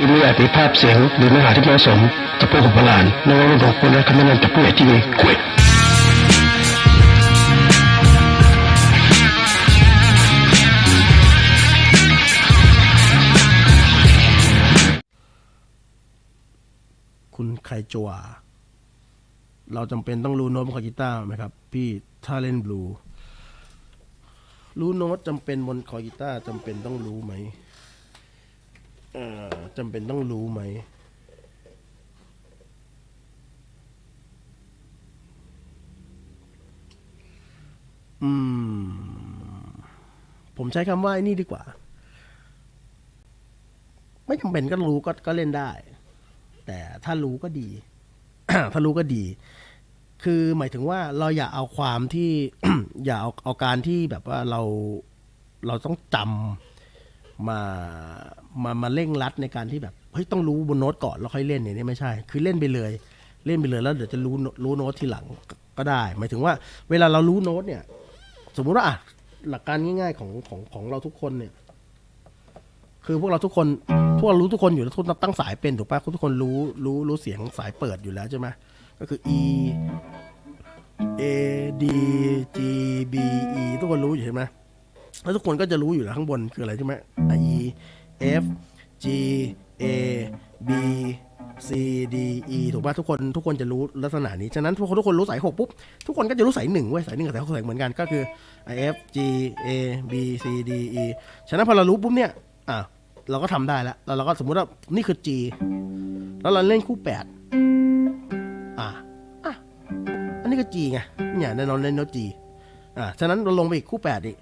ที่ไม่อาจมีภาพเสียงหรือเนื้อหาที่เหมาะสมต่อผู้ของโบราณในวันบอกควรและคำแนะนำจากผู้ใหญ่ที่มีกียคุณไคจัว เราจำเป็นต้องรู้โน้ตบนคอกีตาร์ไหมครับ พี่ถ้าเล่นบลูรู้โน้ตจำเป็นบนคอร์กีตาร์จำเป็นต้องรู้ไหมเอ่อ จำเป็นต้องรู้ไหมอืม ผมใช้คำว่าไอ้นี่ดีกว่า ไม่จำเป็นก็รู้ก็ก็เล่นได้ แต่ถ้ารู้ก็ดี ถ้ารู้ก็ดี คือหมายถึงว่าเราอย่าเอาความที่ อย่าเอาเอาการที่แบบว่าเรา เราต้องจำ มามามาเร่งรัดในการที่แบบเฮ้ยต้องรู้บนโน้ตก่อนแล้วค่อยเล่นเนี่ยไม่ใช่ คือเล่นไปเลย เล่นไปเลยแล้วเดี๋ยวจะรู้รู้โน้ตทีหลังก็ได้ หมายถึงว่าเวลาเรารู้โน้ตเนี่ย สมมุติว่าอะหลักการง่ายๆของของของเราทุกคนเนี่ย คือพวกเราทุกคนพวกเรารู้ทุกคนอยู่แล้วทุกคนตั้งสายเป็นถูกปะทุกคนรู้รู้รู้เสียงสายเปิดอยู่แล้วใช่ไหมก็คือ E A D G B E ทุกคนรู้อยู่ใช่ไหม แล้วทุกคนก็จะรู้อยู่แล้วข้างบนคืออะไรใช่ไหม i E F G A B C D E ถูกป่ะทุกคนทุกคนจะรู้ลักษณะนี้ ฉะนั้นทุกคนทุกคนรู้สายหกปุ๊บ ทุกคนก็จะรู้สายหนึ่งเว้ยสายหนึ่งกับสายหกสายเหมือนกันก็คือ I F G A B C D E ฉะนั้นพอเรารู้ปุ๊บเนี่ยอะเราก็ทำได้แล้วแล้วเราก็สมมุติว่านี่คือ G แล้วเราเล่นคู่แปดอะอะอันนี้ก็ G ไงเนี่ยในเราเล่นโน้ต G อะฉะนั้นเราลงไปอีกคู่แปดอีก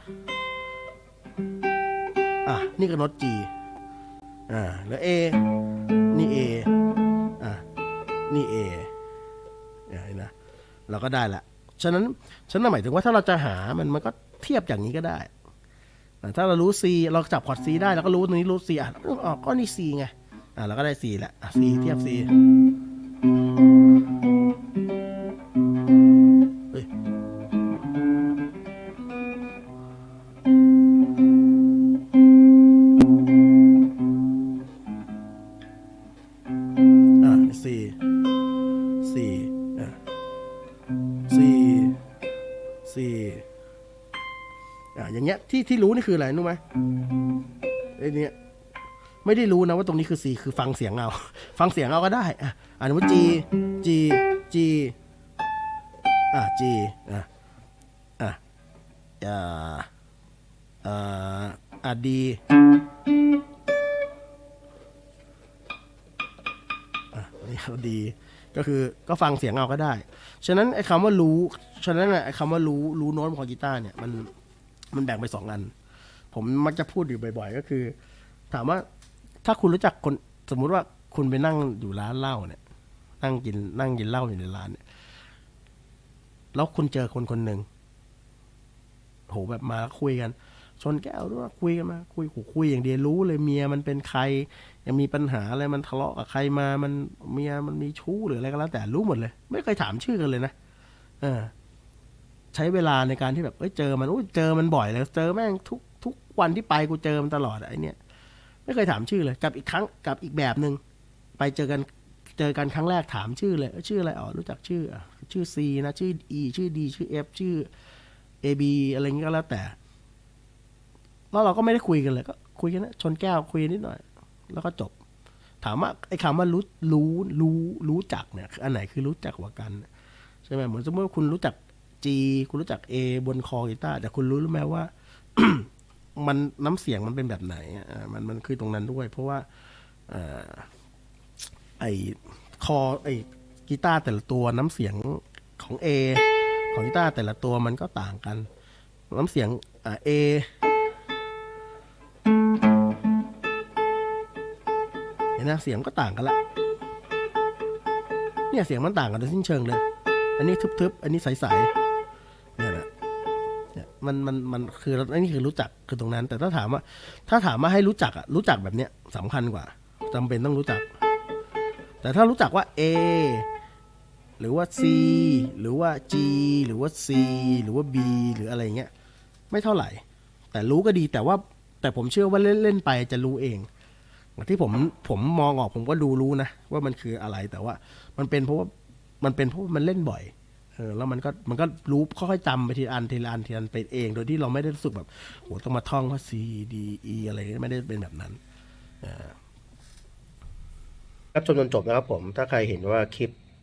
อะนี่ก็โน้ต G อ่าแล้ว A นี่ A อะนี่ A เนี่ยเห็นนะเราก็ได้ละฉะนั้นฉะนั้นหมายถึงว่าถ้าเราจะหามันมันก็เทียบอย่างนี้ก็ได้อ่ถ้าเรารู้ C เราจับคอร์ด C ได้เราก็รู้ตรงนี้รู้ C อะออก็นี่ C ไงอะเราก็ได้ C แหละอะ C เทียบ C C อะอย่างเงี้ยที่ที่รู้นี่คืออะไรรู้ไหมไอ้เนี่ยไม่ได้รู้นะว่าตรงนี้คือ C คือฟังเสียงเอา ฟังเสียงเอาก็ได้ อะอ่านว่า G G G อะ G อะอะอ่าอ่าอะ D อะนี่เขาดี ก็คือก็ฟังเสียงเอาก็ได้ ฉะนั้นไอ้คำว่ารู้ ฉะนั้นไอ้คำว่ารู้รู้โน้ตของกีตาร์เนี่ยมันมันแบ่งไปสองอัน ผมมักจะพูดอยู่บ่อย ๆ ก็คือ ถามว่าถ้าคุณรู้จักคนสมมุติว่าคุณไปนั่งอยู่ร้านเหล้าเนี่ย นั่งกินนั่งกินเหล้าอยู่ในร้านเนี่ยแล้วคุณเจอคนคนหนึ่งโหแบบมาคุยกัน ชนแก้วด้วยคุยกันมาคุยหูคุยอย่างเดียวรู้เลยเมียมันเป็นใครยังมีปัญหาอะไรมันทะเลาะกับใครมามันเมียมันมีชู้หรืออะไรก็แล้วแต่รู้หมดเลย ไม่เคยถามชื่อกันเลยนะเออ ใช้เวลาในการที่แบบเอ้ยเจอมันอุ้ยเจอมันบ่อยเลยเจอแม่งทุกทุกวันที่ไปกูเจอมันตลอดไอเนี่ไม่เคยถามชื่อเลยกับอีกครั้งกับอีกแบบหนึ่งไปเจอกันเจอกันครั้งแรกถามชื่อเลยชื่ออะไรอ๋อรู้จักชื่อ ชื่อ C นะ ชื่อ E ชื่อ D ชื่อ F ชื่อ A B อะไรเงี้ยก็แล้วแต่ แล้วเราก็ไม่ได้คุยกันเลย ก็คุยกันนะชนแก้วคุยนิดหน่อย แล้วก็จบ ถามว่าไอ้คำว่ารู้รู้รู้รู้จักเนี่ยอันไหนคือรู้จักกว่ากันใช่ไหมเหมือนสมมติว่าคุณรู้จัก G คุณรู้จัก A บนคอกีตาร์แต่คุณรู้หรือไม่ว่า มันน้ำเสียงมันเป็นแบบไหนอะมันมันคือตรงนั้นด้วย เพราะว่าอ่อไอคอไอกีตาร์แต่ละตัวน้ำเสียงของ A ของกีตาร์แต่ละตัวมันก็ต่างกัน น้ำเสียงอ่า A เห็นนะเสียงก็ต่างกันละเนี่ยเสียงมันต่างกันโดยสิ้นเชิงเลย อันนี้ทึบๆ อันนี้ใสๆเนี่ยนะเนี่ยมันมันมันคืออันนี้คือรู้จักคือตรงนั้น แต่ถ้าถามว่า ถ้าถามว่าให้รู้จักอะรู้จักแบบเนี้ยสำคัญกว่าจำเป็นต้องรู้จัก แต่ถ้ารู้จักว่า A หรือว่า C หรือว่า G หรือว่า C หรือว่า B หรืออะไรเงี้ยไม่เท่าไหร่ แต่รู้ก็ดีแต่ว่าแต่ผมเชื่อว่าเล่นเล่นๆไปจะรู้เอง ที่ผมผมมองออกผมก็ดูรู้นะว่ามันคืออะไรแต่ว่า มันเป็นเพราะว่ามันเป็นเพราะว่ามันเล่นบ่อยเออแล้วมันก็มันก็รู้ค่อยๆจำไปทีละอันทีละอันทีละอันไปเอง โดยที่เราไม่ได้รู้สึกแบบโหต้องมาท่องว่า C D E อะไรไม่ได้เป็นแบบนั้นครับจนจบนะครับผม ถ้าใครเห็นว่าคลิป